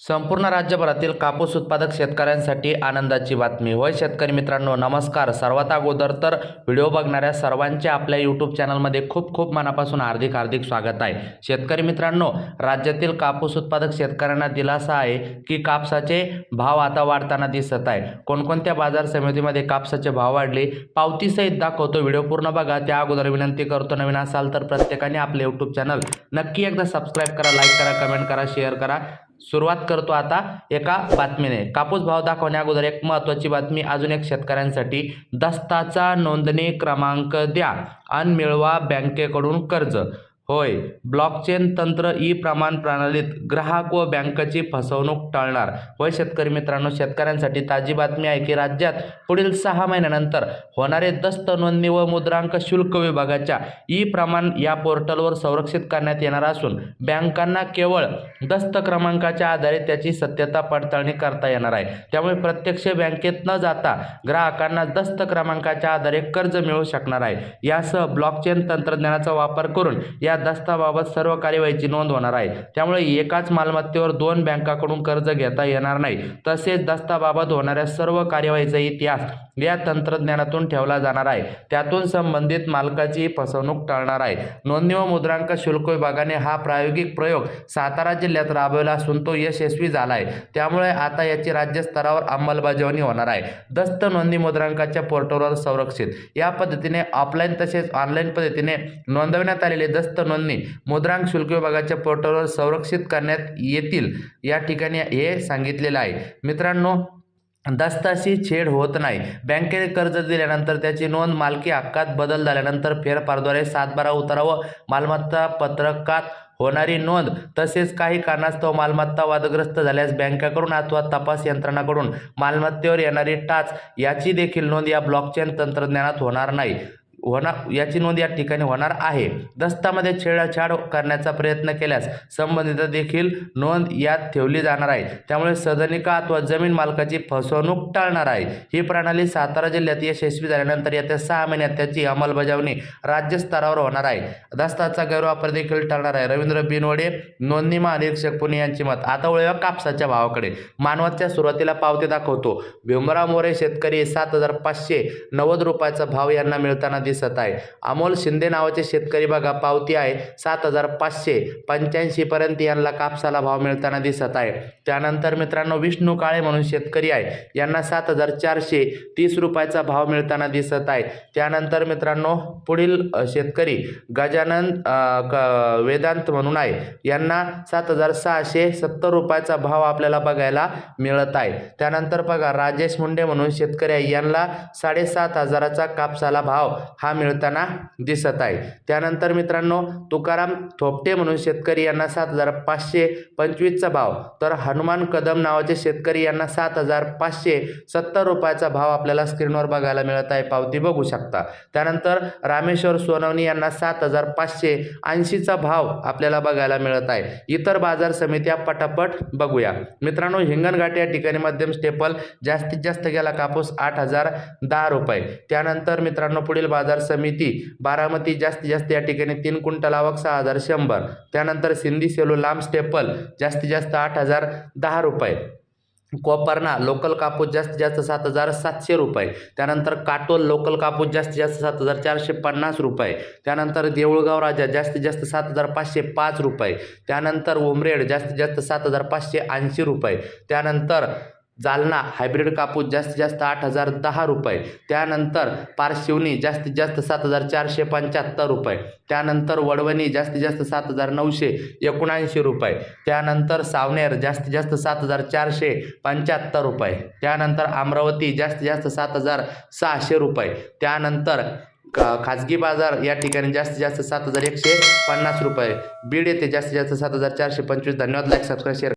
संपूर्ण राज्यभरातील कापूस उत्पादक शेतकऱ्यांसाठी आनंदाची बातमी. होय शेतकरी मित्रांनो नमस्कार. सर्वात अगोदर तर व्हिडिओ बघणाऱ्या सर्वांचे आपल्या यूट्यूब चॅनलमध्ये खूप खूप मनापासून हार्दिक हार्दिक स्वागत आहे. शेतकरी मित्रांनो राज्यातील कापूस उत्पादक शेतकऱ्यांना दिलासा आहे की कापसाचे भाव आता वाढताना दिसत आहे. कोणकोणत्या बाजार समितीमध्ये कापसाचे भाव वाढले पावतीसहित दाखवतो. व्हिडिओ पूर्ण बघा. त्या अगोदर विनंती करतो नवीन असाल तर प्रत्येकाने आपले यूट्यूब चॅनल नक्की एकदा सबस्क्राईब करा लाईक करा कमेंट करा शेअर करा. सुरुवात करतो आता एका बातमीने. कापूस भाव दाखवण्या अगोदर एक महत्त्वाची बातमी अजून एक शेतकऱ्यांसाठी. दस्ताचा नोंदणी क्रमांक द्या आणि मिळवा बँकेकडून कर्ज. होय ब्लॉकचेन तंत्र ई प्रमाण प्रणालीत ग्राहक व बँकेची फसवणूक टाळणार. होय शेतकरी मित्रांनो शेतकऱ्यांसाठी ताजी बातमी आहे की राज्यात पुढील सहा महिन्यानंतर होणारे दस्त नोंदणी व मुद्रांक शुल्क विभागाच्या ई प्रमाण या पोर्टलवर संरक्षित करण्यात येणार असून बँकांना केवळ दस्त क्रमांकाच्या आधारे त्याची सत्यता पडताळणी करता येणार आहे. त्यामुळे प्रत्यक्ष बँकेत न जाता ग्राहकांना दस्त क्रमांकाच्या आधारे कर्ज मिळू शकणार आहे. यासह ब्लॉकचेन तंत्रज्ञानाचा वापर करून या दस्ताबाबत सर्व कार्यवाहीची नोंद होणार आहे. त्यामुळे एकाच मालमत्तेवर दोन बँकाकडून कर्ज घेता येणार नाही. तसेच दस्ताबाबत होणाऱ्या सर्व कार्यवाहीचा इतिहास या तंत्रज्ञानातून ठेवला जाणार आहे. त्यातून संबंधित मालकाची फसवणूक टाळणार आहे. नोंदणी व मुद्रांक शुल्क विभागाने हा प्रायोगिक प्रयोग सातारा जिल्ह्यात राबवला असून तो यशस्वी झाला आहे त्यामुळे आता याची राज्यस्तरावर अंमलबजावणी होणार आहे. दस्त नोंदणी मुद्रांकाच्या पोर्टलवर संरक्षित. या पद्धतीने ऑफलाईन तसेच ऑनलाईन पद्धतीने नोंदवण्यात आलेले दस्त नोंदणी मुद्रांक शुल्क विभागाच्या पोर्टलवर संरक्षित करण्यात येतील. या ठिकाणी हे सांगितलेलं आहे. मित्रांनो दस्ताशी छेड होत नाही. बँकेने कर्ज दिल्यानंतर त्याची नोंद मालकी हक्कात बदल झाल्यानंतर फेरफारद्वारे सातबारा उतारावं मालमत्ता पत्रकात होणारी नोंद. तसेच काही कारणास्तव मालमत्ता वादग्रस्त झाल्यास बँकेकडून अथवा तपास यंत्रणाकडून मालमत्तेवर येणारी टाच याची देखील नोंद या ब्लॉकचेन तंत्रज्ञानात होणार नाही. होणार याची नोंद या ठिकाणी होणार आहे. दस्तामध्ये छेडछाड करण्याचा प्रयत्न केल्यास संबंधित देखील नोंद यात ठेवली जाणार आहे. त्यामुळे सदनिका अथवा जमीन मालकाची फसवणूक टाळणार आहे. ही प्रणाली सातारा जिल्ह्यात यशस्वी झाल्यानंतर येत्या सहा महिन्यात त्याची अंमलबजावणी राज्यस्तरावर होणार आहे. दस्ताचा गैरवापर देखील टाळणार आहे. रवींद्र बिनवडे नोंदणी महानिरीक्षक पुणे यांची मत. आता वळूया कापसाच्या भावाकडे. मानवाच्या सुरुवातीला पावती दाखवतो. भीमराव मोरे शेतकरी सात हजार पाचशे नव्वद रुपयाचा भाव यांना मिळताना दिसत आहे. अमोल शिंदे नावाचे शेतकरी बघा पावती आहे. सात हजार पाचशे पंच्याऐंशी पर्यंत यांना कापसाला भाव मिळताना दिसत आहे. त्यानंतर मित्रांनो विष्णू काळे म्हणून शेतकरी आहे. यांना सात हजार चारशे तीस रुपयाचा भाव मिळताना दिसत आहे. त्यानंतर मित्रांनो पुढील शेतकरी गजानन क वेदांत म्हणून आहे. यांना सात हजार सहाशे सत्तर रुपयाचा भाव आपल्याला बघायला मिळत आहे. त्यानंतर बघा राजेश मुंडे म्हणून शेतकरी आहे. यांना साडेसात हजाराचा कापसाला भाव हा मिळताना दिसत आहे. त्यानंतर मित्रांनो तुकाराम थोपटे म्हणून शेतकरी यांना सात हजार पाचशे पंचवीसचा भाव तर हनुमान कदम नावाचे शेतकरी यांना सात हजार पाचशे सत्तर रुपयाचा भाव आपल्याला स्क्रीनवर बघायला मिळत आहे. पावती बघू शकता. त्यानंतर रामेश्वर सोनवणी यांना सात हजार पाचशे ऐंशीचा भाव आपल्याला बघायला मिळत आहे. इतर बाजार समित्या पटापट बघूया. मित्रांनो हिंगणघाट या ठिकाणी मध्यम स्टेपल जास्तीत जास्त गेला कापूस आठ हजार दहा रुपये. त्यानंतर मित्रांनो पुढील बाजार समिती बारामती जास्तीत जास्त या ठिकाणी तीन क्विंटल आवक सहा हजार शंभर. त्यानंतर सिंधी सेलू लांब स्टेपल जास्तीत जास्त आठ हजार दहा रुपये. कोपरना लोकल कापूस जास्तीत जास्त सात हजार सातशे रुपये. त्यानंतर काटोल लोकल कापूस जास्तीत जास्त सात हजार चारशे पन्नास रुपये. त्यानंतर देऊळगाव राजा जास्तीत जास्त सात हजार पाचशे पाच रुपये. त्यानंतर उमरेड जास्तीत जास्त सात हजार पाचशे ऐंशी रुपये. त्यानंतर जालना हायब्रिड कापूस जास्तीत जास्त आठ हजार दहा रुपये. त्यानंतर पारशिवनी जास्तीत जास्त सात हजार चारशे पंच्याहत्तर रुपये. त्यानंतर वडवणी जास्तीत जास्त सात हजार नऊशे एकोणऐंशी रुपये. त्यानंतर सावनेर जास्तीत जास्त सात हजार चारशे पंच्याहत्तर रुपये. त्यानंतर अमरावती जास्तीत जास्त सात हजार सहाशे रुपये. त्यानंतर का खाजगी बाजार या ठिकाणी जास्तीत जास्त सात हजार एकशे पन्नास रुपये. बीड येथे जास्तीत जास्त सात हजार चारशे पंचवीस. धन्यवाद. Like subscribe share